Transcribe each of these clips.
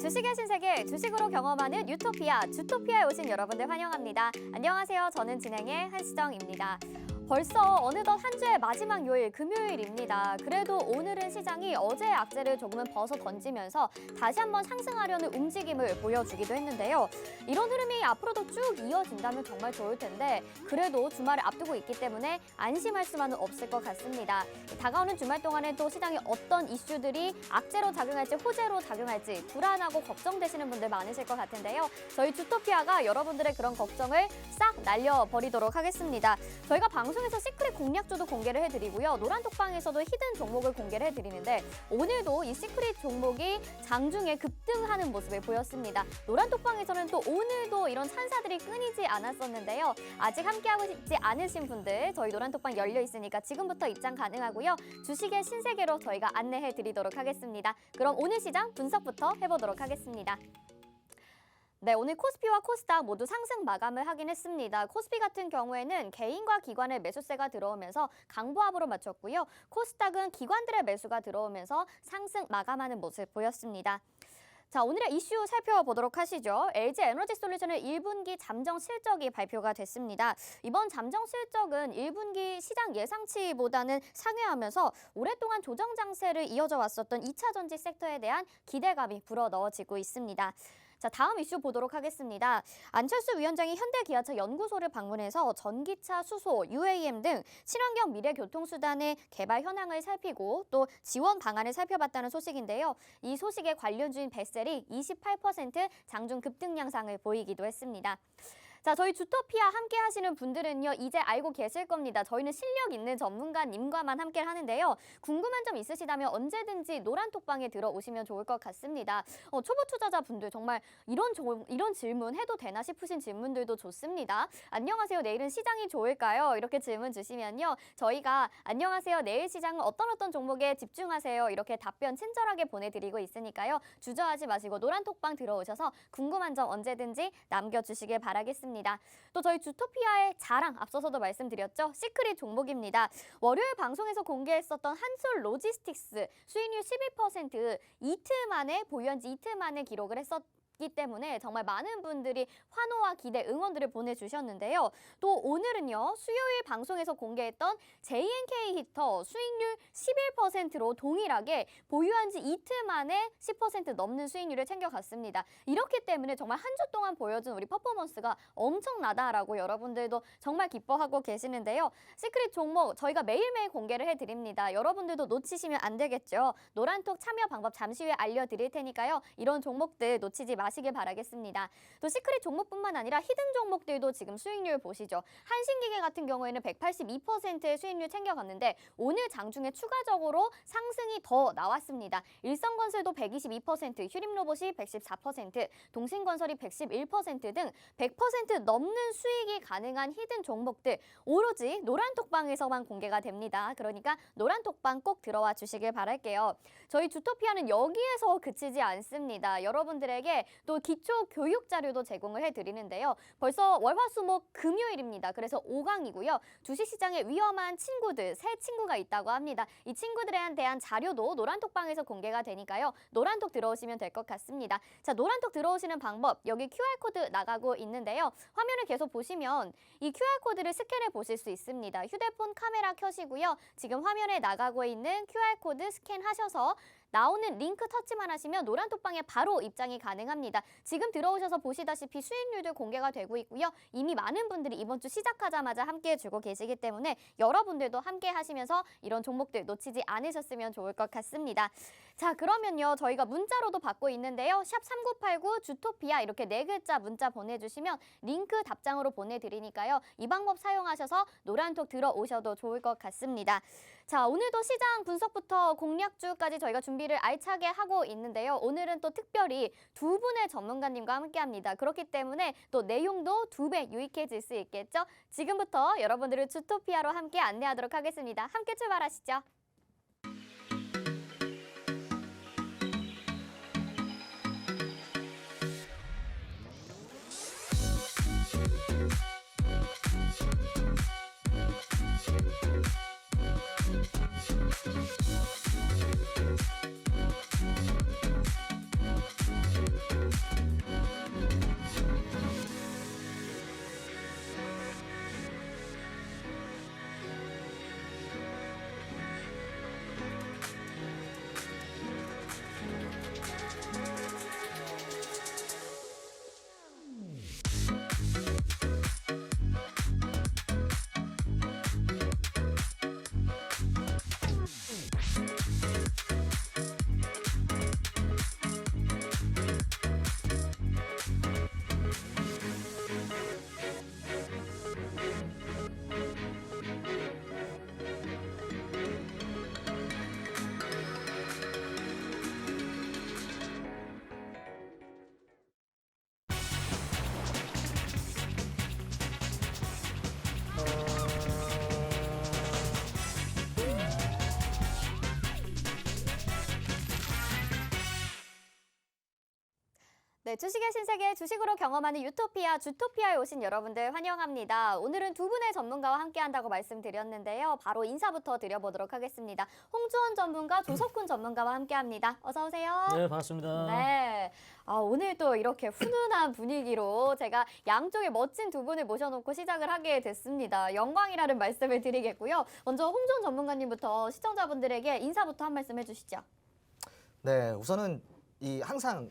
주식의 신세계 주식으로 경험하는 유토피아 주토피아에 오신 여러분들 환영합니다. 안녕하세요. 저는 진행의 한시정입니다. 벌써 어느덧 한 주의 마지막 요일 금요일입니다. 그래도 오늘은 시장이 어제의 악재를 조금은 벗어 던지면서 다시 한번 상승하려는 움직임을 보여주기도 했는데요. 이런 흐름이 앞으로도 쭉 이어진다면 정말 좋을 텐데 그래도 주말을 앞두고 있기 때문에 안심할 수만은 없을 것 같습니다. 다가오는 주말 동안에 또 시장에 어떤 이슈들이 악재로 작용할지 호재로 작용할지 불안하고 걱정되시는 분들 많으실 것 같은데요. 저희 주토피아가 여러분들의 그런 걱정을 싹 날려버리도록 하겠습니다. 저희가 방송 에서 시크릿 공략주도 공개를 해드리고요. 노란톡방에서도 히든 종목을 공개를 해드리는데 오늘도 이 시크릿 종목이 장중에 급등하는 모습을 보였습니다. 노란톡방에서는 또 오늘도 이런 찬사들이 끊이지 않았었는데요. 아직 함께하고 있지 않으신 분들 저희 노란톡방 열려 있으니까 지금부터 입장 가능하고요. 주식의 신세계로 저희가 안내해 드리도록 하겠습니다. 그럼 오늘 시장 분석부터 해보도록 하겠습니다. 네, 오늘 코스피와 코스닥 모두 상승 마감을 하긴 했습니다. 코스피 같은 경우에는 개인과 기관의 매수세가 들어오면서 강보합으로 마쳤고요. 코스닥은 기관들의 매수가 들어오면서 상승 마감하는 모습 보였습니다. 자, 오늘의 이슈 살펴보도록 하시죠. LG 에너지 솔루션의 1분기 잠정 실적이 발표가 됐습니다. 이번 잠정 실적은 1분기 시장 예상치보다는 상회하면서 오랫동안 조정 장세를 이어져 왔었던 2차 전지 섹터에 대한 기대감이 불어넣어지고 있습니다. 자, 다음 이슈 보도록 하겠습니다. 안철수 위원장이 현대기아차 연구소를 방문해서 전기차, 수소, UAM 등 친환경 미래 교통수단의 개발 현황을 살피고 또 지원 방안을 살펴봤다는 소식인데요. 이 소식에 관련주인 베셀이 28% 장중 급등 양상을 보이기도 했습니다. 자, 저희 주토피아 함께 하시는 분들은요, 이제 알고 계실 겁니다. 저희는 실력 있는 전문가님과만 함께 하는데요. 궁금한 점 있으시다면 언제든지 노란톡방에 들어오시면 좋을 것 같습니다. 어, 초보 투자자 분들 정말 이런, 조, 이런 질문 해도 되나 싶으신 질문들도 좋습니다. 안녕하세요. 내일은 시장이 좋을까요? 이렇게 질문 주시면요. 저희가 안녕하세요. 내일 시장은 어떤 어떤 종목에 집중하세요. 이렇게 답변 친절하게 보내드리고 있으니까요. 주저하지 마시고 노란톡방 들어오셔서 궁금한 점 언제든지 남겨주시길 바라겠습니다. 또 저희 주토피아의 자랑 앞서서도 말씀드렸죠. 시크릿 종목입니다. 월요일 방송에서 공개했었던 한솔 로지스틱스 수익률 11% 이틀 만에 보유한 지 이틀 만에 기록을 했었 기 때문에 정말 많은 분들이 환호와 기대, 응원들을 보내주셨는데요. 또 오늘은요, 수요일 방송에서 공개했던 JNK 히터 수익률 11%로 동일하게 보유한 지 이틀 만에 10% 넘는 수익률을 챙겨갔습니다. 이렇기 때문에 정말 한 주 동안 보여준 우리 퍼포먼스가 엄청나다라고 여러분들도 정말 기뻐하고 계시는데요. 시크릿 종목 저희가 매일매일 공개를 해드립니다. 여러분들도 놓치시면 안 되겠죠. 노란톡 참여 방법 잠시 후에 알려드릴 테니까요. 이런 종목들 놓치지 마 시길 바라겠습니다. 또 시크릿 종목뿐만 아니라 히든 종목들도 지금 수익률 보시죠. 한신기계 같은 경우에는 182%의 수익률 챙겨갔는데 오늘 장중에 추가적으로 상승이 더 나왔습니다. 일성건설도 122%, 휴림로봇이 114%, 동신건설이 111%등 100% 넘는 수익이 가능한 히든 종목들 오로지 노란톡방에서만 공개가 됩니다. 그러니까 노란톡방 꼭 들어와 주시길 바랄게요. 저희 주토피아는 여기에서 그치지 않습니다. 여러분들에게 또 기초 교육 자료도 제공을 해드리는데요. 벌써 월화수목 금요일입니다. 그래서 5강이고요. 주식시장에 위험한 친구들, 새 친구가 있다고 합니다. 이 친구들에 대한 자료도 노란톡방에서 공개가 되니까요. 노란톡 들어오시면 될 것 같습니다. 자, 노란톡 들어오시는 방법 여기 QR코드 나가고 있는데요. 화면을 계속 보시면 이 QR코드를 스캔해 보실 수 있습니다. 휴대폰 카메라 켜시고요. 지금 화면에 나가고 있는 QR코드 스캔하셔서 나오는 링크 터치만 하시면 노란톡방에 바로 입장이 가능합니다. 지금 들어오셔서 보시다시피 수익률도 공개가 되고 있고요. 이미 많은 분들이 이번 주 시작하자마자 함께 해주고 계시기 때문에 여러분들도 함께 하시면서 이런 종목들 놓치지 않으셨으면 좋을 것 같습니다. 자 그러면요 저희가 문자로도 받고 있는데요. 샵 3989 주토피아 이렇게 네 글자 문자 보내주시면 링크 답장으로 보내드리니까요. 이 방법 사용하셔서 노란톡 들어오셔도 좋을 것 같습니다. 자 오늘도 시장 분석부터 공략주까지 저희가 준비를 알차게 하고 있는데요. 오늘은 또 특별히 두 분의 전문가님과 함께 합니다. 그렇기 때문에 또 내용도 두 배 유익해질 수 있겠죠. 지금부터 여러분들을 주토피아로 함께 안내하도록 하겠습니다. 함께 출발하시죠. 네, 주식의 신세계 주식으로 경험하는 유토피아 주토피아에 오신 여러분들 환영합니다. 오늘은 두 분의 전문가와 함께 한다고 말씀드렸는데요. 바로 인사부터 드려보도록 하겠습니다. 홍주원 전문가, 조석훈 전문가와 함께 합니다. 어서 오세요. 네, 반갑습니다. 네. 아, 오늘 또 이렇게 훈훈한 분위기로 제가 양쪽에 멋진 두 분을 모셔놓고 시작을 하게 됐습니다. 영광이라는 말씀을 드리겠고요. 먼저 홍주원 전문가님부터 시청자분들에게 인사부터 한 말씀 해주시죠. 네, 우선은 이 항상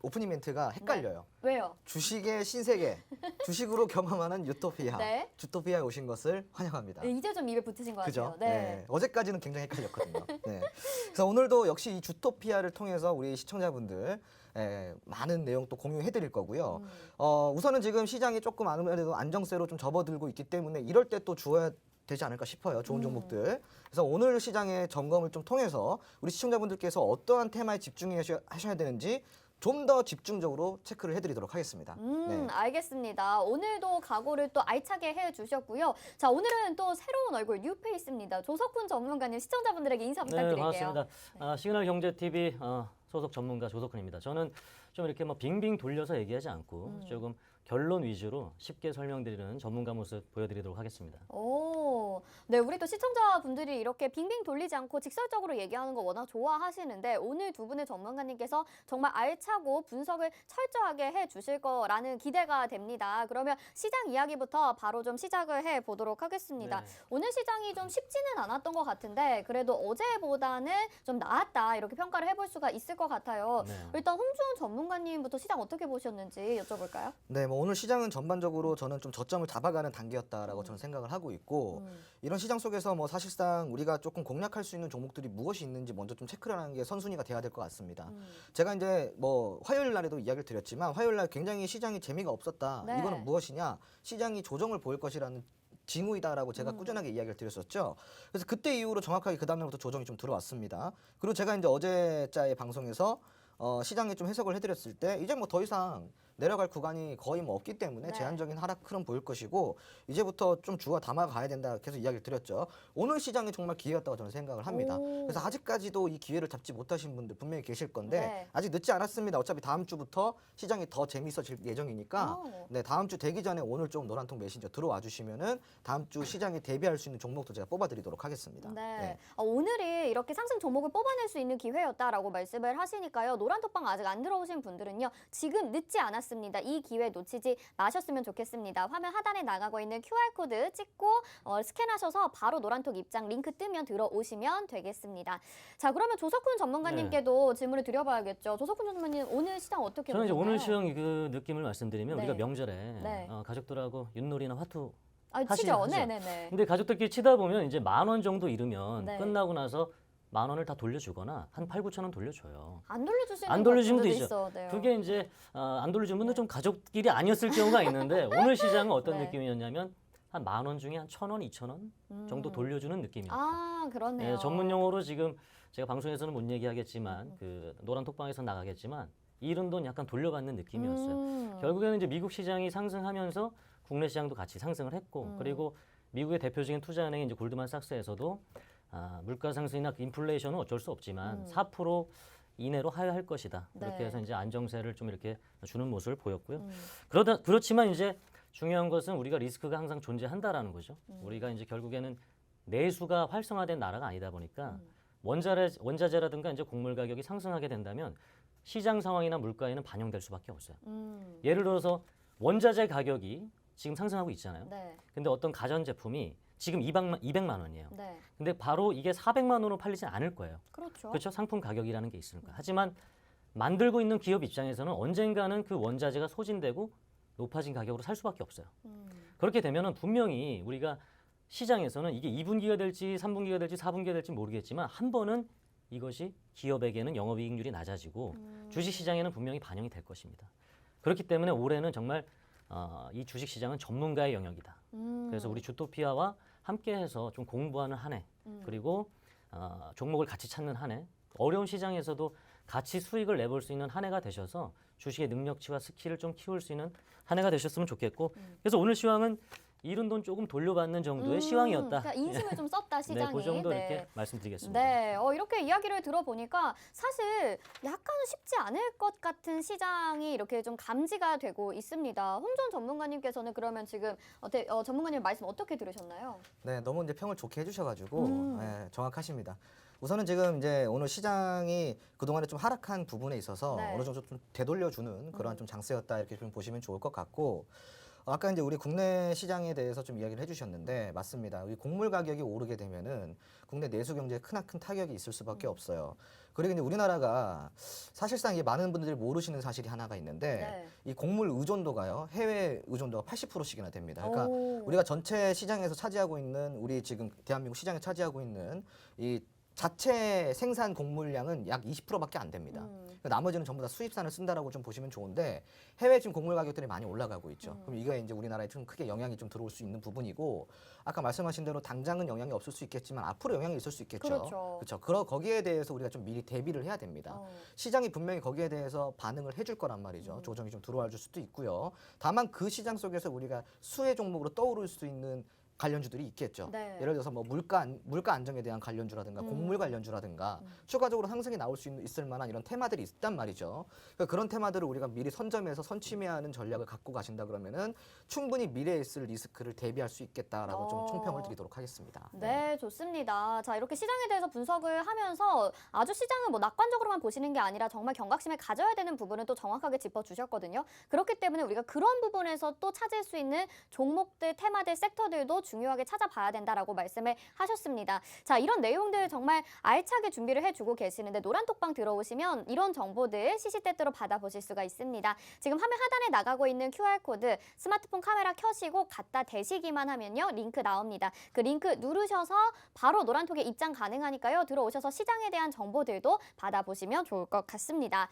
오프닝 멘트가 헷갈려요. 왜요? 주식의 신세계, 주식으로 경험하는 유토피아, 네. 주토피아에 오신 것을 환영합니다. 네, 이제 좀 입에 붙으신 것 그죠? 같아요. 네. 어제까지는 굉장히 헷갈렸거든요. 네. 그래서 오늘도 역시 이 주토피아를 통해서 우리 시청자분들 예, 많은 내용 또 공유해 드릴 거고요. 음. 어, 우선은 지금 시장이 조금 아무래도 안정세로 좀 접어들고 있기 때문에 이럴 때 또 주어야 되지 않을까 싶어요. 좋은 음. 종목들. 그래서 오늘 시장의 점검을 좀 통해서 우리 시청자분들께서 어떠한 테마에 집중하셔야 하셔야 되는지 좀 더 집중적으로 체크를 해드리도록 하겠습니다. 음, 네. 알겠습니다. 오늘도 각오를 또 알차게 해주셨고요. 자, 오늘은 또 새로운 얼굴 뉴페이스입니다. 조석훈 전문가님 시청자분들에게 인사 네, 부탁드릴게요. 반갑습니다. 아, 시그널 경제 TV 어, 소속 전문가 조석훈입니다. 저는 좀 이렇게 뭐 빙빙 돌려서 얘기하지 않고 음. 조금 결론 위주로 쉽게 설명드리는 전문가 모습 보여드리도록 하겠습니다. 오, 네, 우리 또 시청자분들이 이렇게 빙빙 돌리지 않고 직설적으로 얘기하는 거 워낙 좋아하시는데 오늘 두 분의 전문가님께서 정말 알차고 분석을 철저하게 해 주실 거라는 기대가 됩니다. 그러면 시장 이야기부터 바로 좀 시작을 해 보도록 하겠습니다. 네. 오늘 시장이 좀 쉽지는 않았던 것 같은데 그래도 어제보다는 좀 나았다 이렇게 평가를 해볼 수가 있을 것 같아요. 네. 일단 홍주원 전문가님부터 시장 어떻게 보셨는지 여쭤볼까요? 네, 뭐 오늘 시장은 전반적으로 저는 좀 저점을 잡아가는 단계였다라고 저는 생각을 하고 있고 음. 이런 시장 속에서 뭐 사실상 우리가 조금 공략할 수 있는 종목들이 무엇이 있는지 먼저 좀 체크를 하는 게 선순위가 돼야 될 것 같습니다. 음. 제가 이제 뭐 화요일 날에도 이야기를 드렸지만 화요일 날 굉장히 시장이 재미가 없었다. 네. 이거는 무엇이냐? 시장이 조정을 보일 것이라는 징후이다라고 제가 음. 꾸준하게 이야기를 드렸었죠. 그래서 그때 이후로 정확하게 그 다음날부터 조정이 좀 들어왔습니다. 그리고 제가 이제 어제자의 방송에서 어, 시장에 좀 해석을 해드렸을 때 이제 뭐 더 이상 내려갈 구간이 거의 뭐 없기 때문에 네. 제한적인 하락 흐름 보일 것이고 이제부터 좀 주가 담아가야 된다 계속 이야기를 드렸죠. 오늘 시장이 정말 기회였다고 저는 생각을 합니다. 오. 그래서 아직까지도 이 기회를 잡지 못하신 분들 분명히 계실 건데 네. 아직 늦지 않았습니다. 어차피 다음 주부터 시장이 더 재미있어질 예정이니까 오. 네 다음 주 되기 전에 오늘 좀 노란통 메신저 들어와 주시면은 다음 주 시장에 대비할 수 있는 종목도 제가 뽑아드리도록 하겠습니다. 네. 어, 오늘이 이렇게 상승 종목을 뽑아낼 수 있는 기회였다라고 말씀을 하시니까요. 노란톡방 아직 안 들어오신 분들은요. 지금 늦지 않았 습니다. 이 기회 놓치지 마셨으면 좋겠습니다. 화면 하단에 나가고 있는 QR코드 찍고 어, 스캔하셔서 바로 노란톡 입장 링크 뜨면 들어오시면 되겠습니다. 자, 그러면 조석훈 전문가님께도 질문을 드려봐야겠죠. 조석훈 전문가님 오늘 시장 어떻게 저는 이제 보셨나요? 오늘 시장 그 느낌을 말씀드리면 네. 우리가 명절에 네. 어, 가족들하고 윷놀이나 화투 아, 하시- 치죠. 하시죠. 네네네. 근데 가족들끼리 치다 보면 이제 만 원 정도 잃으면 네. 끝나고 나서 만 원을 다 돌려주거나 한 8, 9천 원 돌려줘요. 안 돌려주시는 안 분들도 분도 있죠. 있어. 네. 그게 이제 어, 안 돌려준 분은 좀 가족끼리 아니었을 경우가 있는데 오늘 시장은 어떤 네. 느낌이었냐면 한 만 원 중에 한 천 원, 이천 원 정도 음. 돌려주는 느낌이었어요. 아, 그렇네요. 예, 전문 용어로 지금 제가 방송에서는 못 얘기하겠지만 그 노란 톡방에서 나가겠지만 잃은 돈 약간 돌려받는 느낌이었어요. 음. 결국에는 이제 미국 시장이 상승하면서 국내 시장도 같이 상승을 했고 음. 그리고 미국의 대표적인 투자은행인 이제 골드만삭스에서도 아, 물가 상승이나 인플레이션은 어쩔 수 없지만 음. 4% 이내로 하회할 것이다. 네. 이렇게 해서 이제 안정세를 좀 이렇게 주는 모습을 보였고요. 음. 그러다 그렇지만 이제 중요한 것은 우리가 리스크가 항상 존재한다라는 거죠. 음. 우리가 이제 결국에는 내수가 활성화된 나라가 아니다 보니까 음. 원자재 원자재라든가 이제 곡물 가격이 상승하게 된다면 시장 상황이나 물가에는 반영될 수밖에 없어요. 음. 예를 들어서 원자재 가격이 지금 상승하고 있잖아요. 네. 근데 어떤 가전 제품이 지금 200만, 200만 원이에요. 네. 근데 바로 이게 400만 원으로 팔리진 않을 거예요. 그렇죠. 그렇죠? 상품 가격이라는 게 있으니까. 하지만 만들고 있는 기업 입장에서는 언젠가는 그 원자재가 소진되고 높아진 가격으로 살 수밖에 없어요. 음. 그렇게 되면은 분명히 우리가 시장에서는 이게 2분기가 될지 3분기가 될지 4분기가 될지 모르겠지만 한 번은 이것이 기업에게는 영업이익률이 낮아지고 음. 주식 시장에는 분명히 반영이 될 것입니다. 그렇기 때문에 올해는 정말 어, 이 주식 시장은 전문가의 영역이다. 음. 그래서 우리 주토피아와 함께해서 좀 공부하는 한 해, 음. 그리고 어, 종목을 같이 찾는 한 해, 어려운 시장에서도 같이 수익을 내볼 수 있는 한 해가 되셔서 주식의 능력치와 스킬을 좀 키울 수 있는 한 해가 되셨으면 좋겠고, 음. 그래서 오늘 시황은 잃은 돈 조금 돌려받는 정도의 음, 시황이었다. 그러니까 인심을 좀 썼다 네, 시장이. 그 정도 네. 이렇게 말씀드리겠습니다. 네, 어, 이렇게 이야기를 들어보니까 사실 약간은 쉽지 않을 것 같은 시장이 이렇게 좀 감지가 되고 있습니다. 홍준 전문가님께서는 그러면 지금 어때, 어, 전문가님 말씀 어떻게 들으셨나요? 네, 너무 이제 평을 좋게 해주셔가지고 음. 네, 정확하십니다. 우선은 지금 이제 오늘 시장이 그동안에 좀 하락한 부분에 있어서 네. 어느 정도 좀 되돌려주는 그러한 음. 좀 장세였다 이렇게 좀 보시면 좋을 것 같고 어, 아까 이제 우리 국내 시장에 대해서 좀 이야기를 해주셨는데 맞습니다. 이 곡물 가격이 오르게 되면은 국내 내수 경제에 크나큰 타격이 있을 수밖에 음. 없어요. 그리고 이제 우리나라가 사실상 이게 많은 분들이 모르시는 사실이 하나가 있는데 네. 이 곡물 의존도가요 해외 의존도가 80%씩이나 됩니다. 그러니까 오. 우리가 전체 시장에서 차지하고 있는 우리 지금 대한민국 시장에 차지하고 있는 이 자체 생산 곡물량은 약 20%밖에 안 됩니다. 음. 그러니까 나머지는 전부 다 수입산을 쓴다라고 좀 보시면 좋은데 해외 지금 곡물 가격들이 많이 올라가고 있죠. 음. 그럼 이게 이제 우리나라에 좀 크게 영향이 좀 들어올 수 있는 부분이고 아까 말씀하신 대로 당장은 영향이 없을 수 있겠지만 앞으로 영향이 있을 수 있겠죠. 그렇죠. 그렇죠. 그러 거기에 대해서 우리가 좀 미리 대비를 해야 됩니다. 어. 시장이 분명히 거기에 대해서 반응을 해줄 거란 말이죠. 음. 조정이 좀 들어와 줄 수도 있고요. 다만 그 시장 속에서 우리가 수혜 종목으로 떠오를 수 있는 관련주들이 있겠죠. 네. 예를 들어서 뭐 물가 안- 물가 안정에 대한 관련주라든가 음. 곡물 관련주라든가 음. 추가적으로 상승이 나올 수 있는, 있을 만한 이런 테마들이 있단 말이죠. 그러니까 그런 테마들을 우리가 미리 선점해서 선취매하는 전략을 갖고 가신다 그러면은 충분히 미래에 있을 리스크를 대비할 수 있겠다라고 어. 좀 총평을 드리도록 하겠습니다. 네, 좋습니다. 자, 이렇게 시장에 대해서 분석을 하면서 아주 시장을 뭐 낙관적으로만 보시는 게 아니라 정말 경각심을 가져야 되는 부분은 또 정확하게 짚어주셨거든요. 그렇기 때문에 우리가 그런 부분에서 또 찾을 수 있는 종목들, 테마들, 섹터들도 중요하게 찾아봐야 된다라고 말씀을 하셨습니다. 자, 이런 내용들 정말 알차게 준비를 해주고 계시는데 노란 톡방 들어오시면 이런 정보들 시시때때로 받아보실 수가 있습니다. 지금 화면 하단에 나가고 있는 QR코드 스마트폰 카메라 켜시고 갖다 대시기만 하면요. 링크 나옵니다. 그 링크 누르셔서 바로 노란 톡에 입장 가능하니까요. 들어오셔서 시장에 대한 정보들도 받아보시면 좋을 것 같습니다.